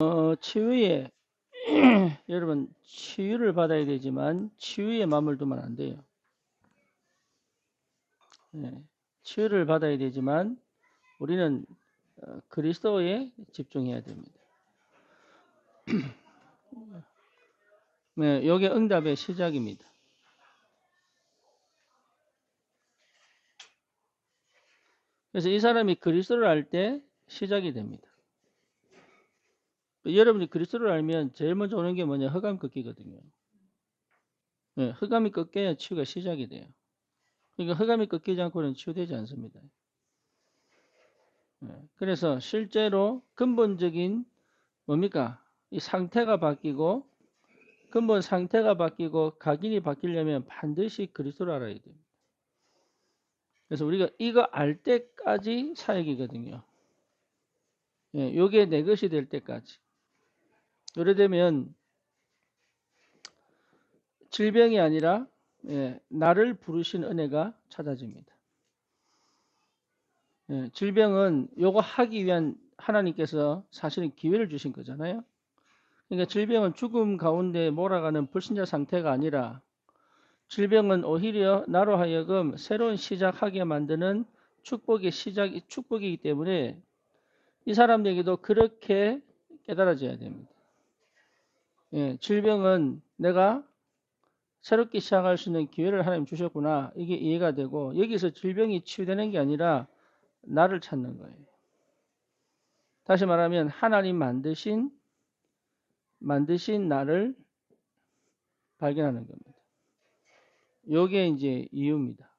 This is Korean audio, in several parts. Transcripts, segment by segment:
어, 치유에 여러분 치유를 받아야 되지만 치유에 마음을 두면 안 돼요. 예, 치유를 받아야 되지만 우리는 어, 그리스도에 집중해야 됩니다. 네, 이게 응답의 시작입니다. 그래서 이 사람이 그리스도를 알 때 시작이 됩니다. 여러분이 그리스도를 알면 제일 먼저 오는 게 뭐냐? 흑암 꺾기거든요. 네, 흑암이 꺾여야 치유가 시작이 돼요. 그러니까 흑암이 꺾이지 않고는 치유되지 않습니다. 네, 그래서 실제로 근본적인 뭡니까? 이 상태가 바뀌고 근본 상태가 바뀌고 각인이 바뀌려면 반드시 그리스도를 알아야 됩니다. 그래서 우리가 이거 알 때까지 사역이거든요. 예, 요게 내 것이 될 때까지. 오래되면 질병이 아니라 예, 나를 부르신 은혜가 찾아집니다. 예, 질병은 요거 하기 위한 하나님께서 사실은 기회를 주신 거잖아요. 그러니까 질병은 죽음 가운데 몰아가는 불신자 상태가 아니라 질병은 오히려 나로 하여금 새로운 시작하게 만드는 축복의 시작, 축복이기 때문에 이 사람에게도 그렇게 깨달아져야 됩니다. 예, 질병은 내가 새롭게 시작할 수 있는 기회를 하나님 주셨구나. 이게 이해가 되고 여기서 질병이 치유되는 게 아니라 나를 찾는 거예요. 다시 말하면 하나님 만드신 만드신 나를 발견하는 겁니다. 요게 이제 이유입니다.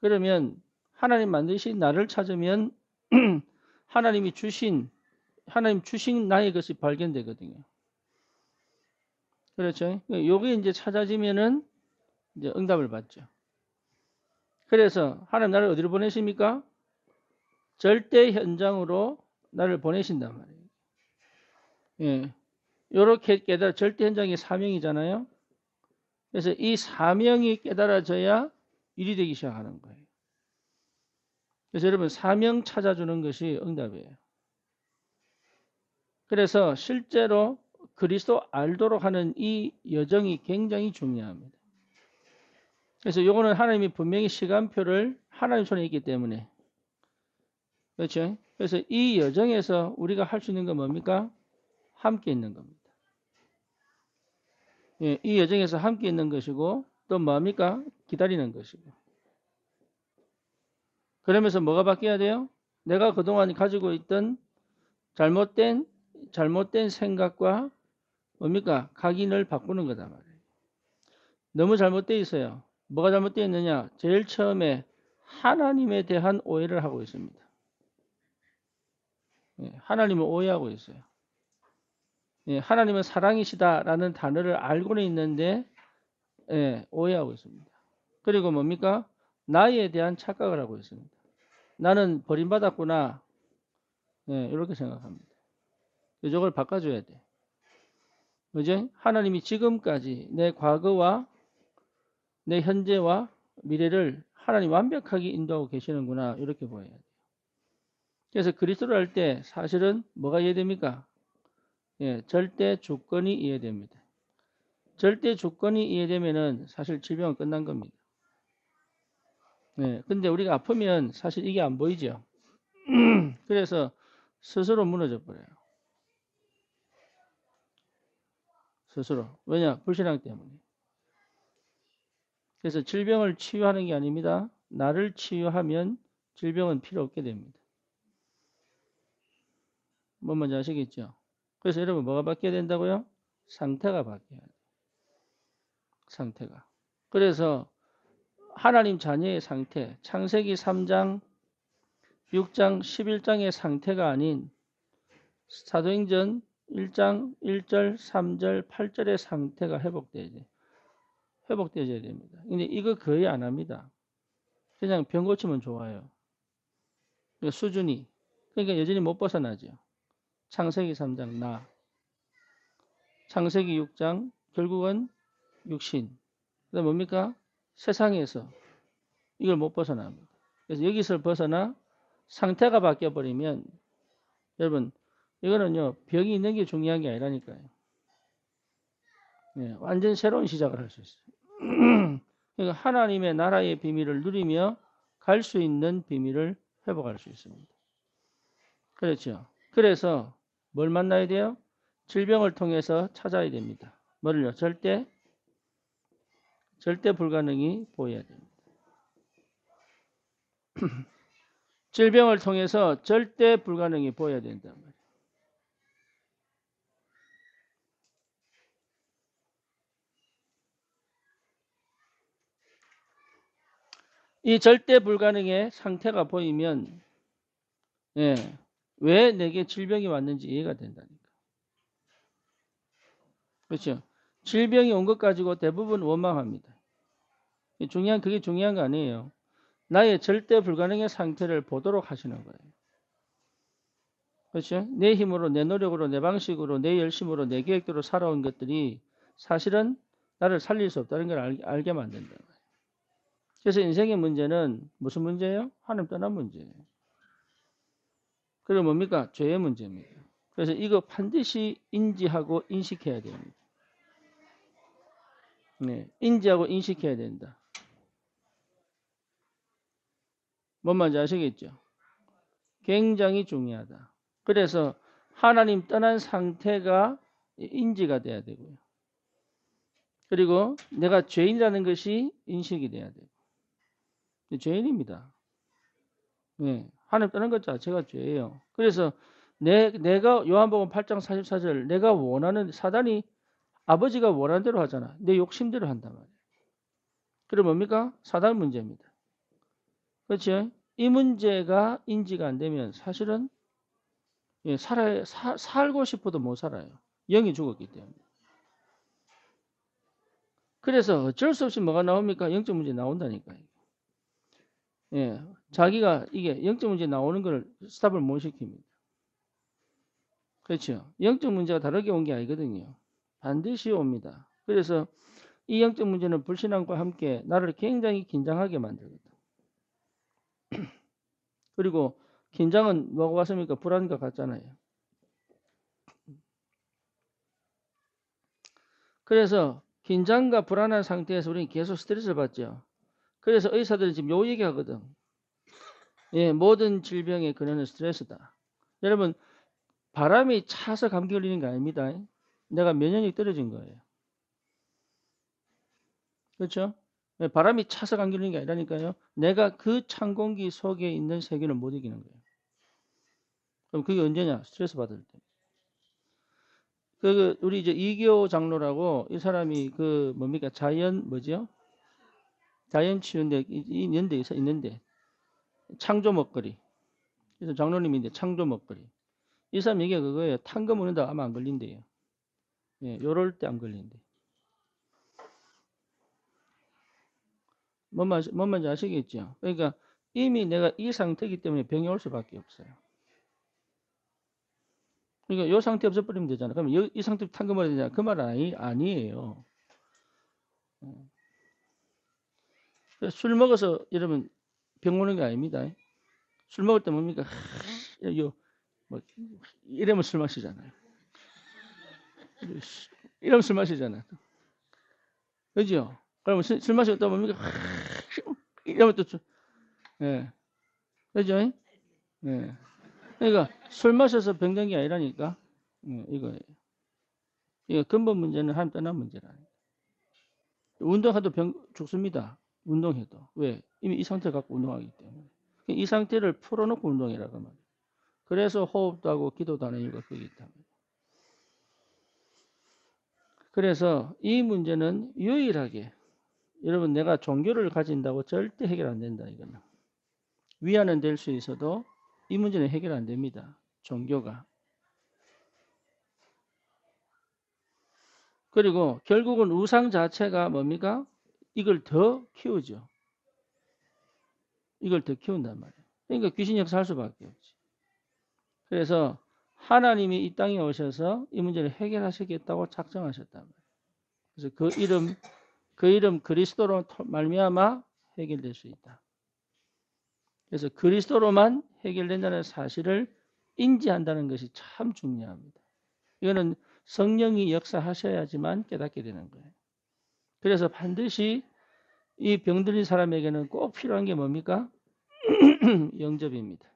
그러면 하나님 만드신 나를 찾으면 하나님이 주신 하나님 주신 나의 것이 발견되거든요. 그렇죠? 요게 이제 찾아지면은 이제 응답을 받죠. 그래서 하나님 나를 어디로 보내십니까? 절대 현장으로 나를 보내신단 말이에요. 예. 요렇게 깨달아 절대 현장이 사명이잖아요. 그래서 이 사명이 깨달아져야 일이 되기 시작하는 거예요. 그래서 여러분 사명 찾아주는 것이 응답이에요. 그래서 실제로 그리스도 알도록 하는 이 여정이 굉장히 중요합니다. 그래서 요거는 하나님이 분명히 시간표를 하나님 손에 있기 때문에 그렇죠? 그래서 이 여정에서 우리가 할 수 있는 건 뭡니까? 함께 있는 겁니다. 예, 이 여정에서 함께 있는 것이고 또 뭡니까? 기다리는 것이고. 그러면서 뭐가 바뀌어야 돼요? 내가 그동안 가지고 있던 잘못된 잘못된 생각과 뭡니까? 각인을 바꾸는 거다 말이에요. 너무 잘못되어 있어요. 뭐가 잘못되어 있느냐? 제일 처음에 하나님에 대한 오해를 하고 있습니다. 예, 하나님을 오해하고 있어요. 예, 하나님은 사랑이시다라는 단어를 알고는 있는데 예, 오해하고 있습니다. 그리고 뭡니까? 나에 대한 착각을 하고 있습니다. 나는 버림받았구나. 예, 이렇게 생각합니다. 이걸 바꿔줘야 돼. 그죠? 하나님이 지금까지 내 과거와 내 현재와 미래를 하나님 완벽하게 인도하고 계시는구나. 이렇게 보여야 돼요. 그래서 그리스도를 할 때 사실은 뭐가 이해됩니까? 예, 절대 조건이 이해됩니다. 절대 조건이 이해되면은 사실 질병은 끝난 겁니다. 예, 근데 우리가 아프면 사실 이게 안 보이죠. 그래서 스스로 무너져 버려요. 스스로. 왜냐? 불신앙 때문에. 그래서 질병을 치유하는 게 아닙니다. 나를 치유하면 질병은 필요 없게 됩니다. 뭔 말인지 아시겠죠? 그래서 여러분 뭐가 바뀌어야 된다고요? 상태가 바뀌어야 돼요. 상태가. 그래서 하나님 자녀의 상태, 창세기 3장, 6장, 11장의 상태가 아닌 사도행전 1장 1절, 3절, 8절의 상태가 회복돼야 돼. 회복되어야 됩니다. 근데 이거 거의 안 합니다. 그냥 병 고치면 좋아요. 그러니까 수준이. 그러니까 여전히 못 벗어나죠. 창세기 3장 나. 창세기 6장 결국은 육신. 그다음 뭡니까? 세상에서 이걸 못 벗어납니다. 그래서 여기서 벗어나 상태가 바뀌어 버리면 여러분 이거는요, 병이 있는 게 중요한 게 아니라니까요. 예, 완전 새로운 시작을 할 수 있어요. 그러니까 하나님의 나라의 비밀을 누리며 갈 수 있는 비밀을 회복할 수 있습니다. 그렇죠. 그래서 뭘 만나야 돼요? 질병을 통해서 찾아야 됩니다. 뭐를요? 절대 절대 불가능이 보여야 됩니다. 질병을 통해서 절대 불가능이 보여야 된단 말 이 절대 불가능의 상태가 보이면 예, 왜 내게 질병이 왔는지 이해가 된다니까. 그렇죠? 질병이 온 것 가지고 대부분 원망합니다. 중요한 그게 중요한 거 아니에요. 나의 절대 불가능의 상태를 보도록 하시는 거예요. 그렇죠? 내 힘으로, 내 노력으로, 내 방식으로, 내 열심으로, 내 계획대로 살아온 것들이 사실은 나를 살릴 수 없다는 걸 알, 알게 만든다. 그래서 인생의 문제는 무슨 문제예요? 하나님 떠난 문제예요. 그리고 뭡니까? 죄의 문제입니다. 그래서 이거 반드시 인지하고 인식해야 됩니다. 네, 인지하고 인식해야 된다. 뭔 말인지 아시겠죠? 굉장히 중요하다. 그래서 하나님 떠난 상태가 인지가 돼야 되고요. 그리고 내가 죄인이라는 것이 인식이 돼야 되고. 죄인입니다. 네, 하나님 떠난 것 자체가 죄예요. 그래서 내, 내가 요한복음 8장 44절 내가 원하는 사단이 아버지가 원하는 대로 하잖아. 내 욕심대로 한단 말이에요. 그럼 뭡니까? 사단 문제입니다. 그렇죠? 이 문제가 인지가 안 되면 사실은 예, 살아 사, 살고 싶어도 못 살아요. 영이 죽었기 때문에. 그래서 어쩔 수 없이 뭐가 나옵니까? 영적 문제 나온다니까요. 예, 자기가 이게 영적 문제 나오는 걸 스탑을 못 시킵니다. 그렇죠. 영적 문제가 다르게 온 게 아니거든요. 반드시 옵니다. 그래서 이 영적 문제는 불신앙과 함께 나를 굉장히 긴장하게 만들거든. 그리고 긴장은 뭐가 같습니까? 불안과 같잖아요. 그래서 긴장과 불안한 상태에서 우리는 계속 스트레스를 받죠. 그래서 의사들은 지금 요 얘기 하거든. 예, 모든 질병의 근원은 스트레스다. 여러분, 바람이 차서 감기 걸리는 게 아닙니다. 내가 면역력이 떨어진 거예요. 그렇죠? 예, 바람이 차서 감기 걸리는 게 아니라니까요. 내가 그 찬 공기 속에 있는 세균을 못 이기는 거예요. 그럼 그게 언제냐? 스트레스 받을 때. 그 우리 이제 이교 장로라고 이 사람이 그 뭡니까 자연 뭐죠? 자연 치유인데 이 연대에 있는데 창조 먹거리. 그래서 장로님인데 창조 먹거리. 이 사람 얘기가 그거예요. 탄거 먹는다 아마 안 걸린대요. 예, 요럴 때 안 걸린대. 뭔, 말, 뭔 말인지 아시겠죠? 그러니까 이미 내가 이 상태이기 때문에 병이 올 수밖에 없어요. 그러니까 요 상태 없어버리면 되잖아. 그러면 이, 이 상태 탄거 먹어야 되잖아. 그 말은 아니, 아니에요. 어. 술 먹어서 여러분 병 오는 게 아닙니다. 술 먹을 때 뭡니까? 하, 요, 뭐, 이러면 술 마시잖아요. 이러면 술 마시잖아요. 그죠? 그러면 술, 술 마시고 또 뭡니까? 하, 이러면 또, 예. 그죠? 예. 그러니까 술 마셔서 병든 게 아니라니까. 예, 이거예요. 이거 근본 문제는 하나님 떠난 문제라. 운동해도 병 죽습니다. 운동해도. 왜? 이미 이 상태 갖고 운동하기 때문에. 이 상태를 풀어놓고 운동이라고 말이에요. 그래서 호흡도 하고 기도도 하는 이유가 거기 있다. 그래서 이 문제는 유일하게 여러분 내가 종교를 가진다고 절대 해결 안 된다 이거는. 위안은 될 수 있어도 이 문제는 해결 안 됩니다. 종교가. 그리고 결국은 우상 자체가 뭡니까? 이걸 더 키우죠. 이걸 더 키운단 말이에요. 그러니까 귀신 역사할 수밖에 없지. 그래서 하나님이 이 땅에 오셔서 이 문제를 해결하시겠다고 작정하셨단 말이에요. 그래서 그 이름 그 이름 그리스도로 말미암아 해결될 수 있다. 그래서 그리스도로만 해결된다는 사실을 인지한다는 것이 참 중요합니다. 이거는 성령이 역사하셔야지만 깨닫게 되는 거예요. 그래서 반드시 이 병들린 사람에게는 꼭 필요한 게 뭡니까? 영접입니다.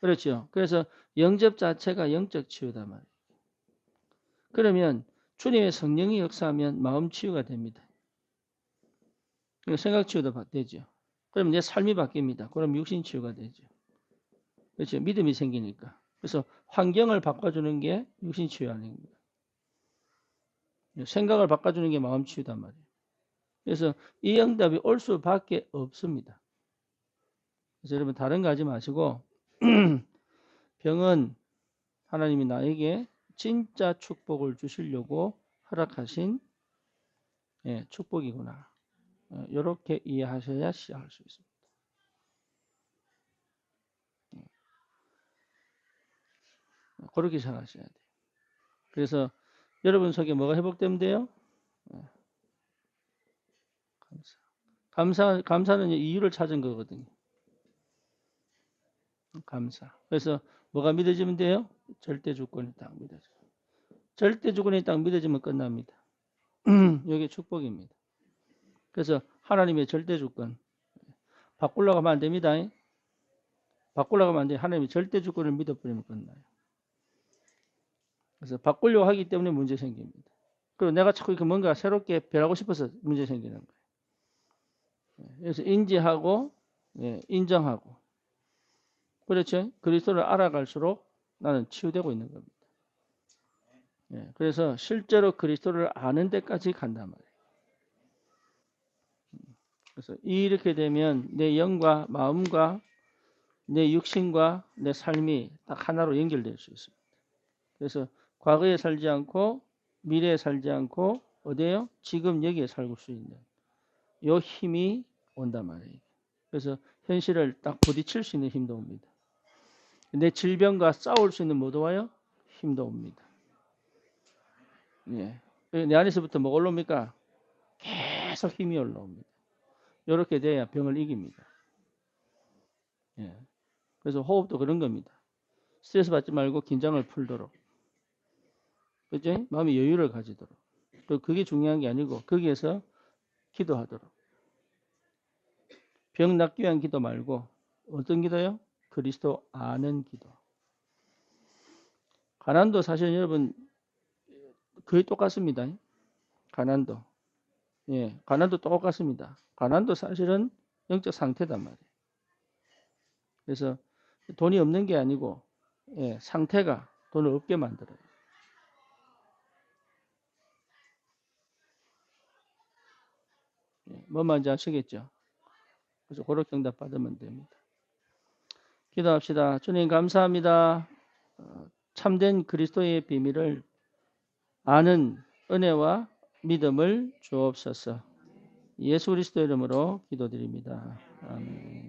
그렇죠. 그래서 영접 자체가 영적 치유다 말이에요. 그러면 주님의 성령이 역사하면 마음 치유가 됩니다. 생각 치유도 되죠. 그럼 내 삶이 바뀝니다. 그럼 육신 치유가 되죠. 그렇죠. 믿음이 생기니까. 그래서 환경을 바꿔주는 게 육신 치유 아닙니다. 생각을 바꿔주는 게 마음 치유단 말이에요. 그래서 이 응답이 올 수밖에 없습니다. 그래서 여러분 다른 거 하지 마시고 병은 하나님이 나에게 진짜 축복을 주시려고 허락하신 예, 축복이구나. 이렇게 어, 이해하셔야 시작할 수 있습니다. 예. 그렇게 생각하셔야 돼요. 그래서 여러분 속에 뭐가 회복되면 돼요? 예. 감사. 감사, 감사는 이유를 찾은 거거든요. 감사. 그래서 뭐가 믿어지면 돼요? 절대 주권이 딱 믿어져. 절대 주권이 딱 믿어지면 끝납니다. 여기 축복입니다. 그래서 하나님의 절대 주권 바꾸려고 하면 안 됩니다. 바꾸려고 하면 안 돼요. 하나님의 절대 주권을 믿어버리면 끝나요. 그래서 바꾸려고 하기 때문에 문제 생깁니다. 그리고 내가 자꾸 이렇게 뭔가 새롭게 변하고 싶어서 문제 생기는 거예요. 그래서 인지하고 예, 인정하고 그렇죠? 그리스도를 알아갈수록 나는 치유되고 있는 겁니다. 예, 그래서 실제로 그리스도를 아는 데까지 간단 말이에요. 그래서 이렇게 되면 내 영과 마음과 내 육신과 내 삶이 딱 하나로 연결될 수 있습니다. 그래서 과거에 살지 않고 미래에 살지 않고 어디에요? 지금 여기에 살고 수 있는 요 힘이 온단 말이에요. 그래서 현실을 딱 부딪힐 수 있는 힘도 옵니다. 내 질병과 싸울 수 있는 뭐도 와요? 힘도 옵니다. 예. 내 안에서부터 뭐 올라옵니까? 계속 힘이 올라옵니다. 이렇게 돼야 병을 이깁니다. 예. 그래서 호흡도 그런 겁니다. 스트레스 받지 말고 긴장을 풀도록. 그죠? 마음의 여유를 가지도록. 또 그게 중요한 게 아니고 거기에서 기도하도록. 병 낫기 위한 기도 말고 어떤 기도요? 그리스도 아는 기도. 가난도 사실 여러분 거의 똑같습니다. 가난도. 예, 가난도 똑같습니다. 가난도 사실은 영적 상태단 말이에요. 그래서 돈이 없는 게 아니고 예, 상태가 돈을 없게 만들어요. 뭔 말인지 아시겠죠? 그래서 고록 정답 받으면 됩니다. 기도합시다. 주님 감사합니다. 어, 참된 그리스도의 비밀을 아는 은혜와 믿음을 주옵소서. 예수 그리스도 이름으로 기도드립니다. 아멘.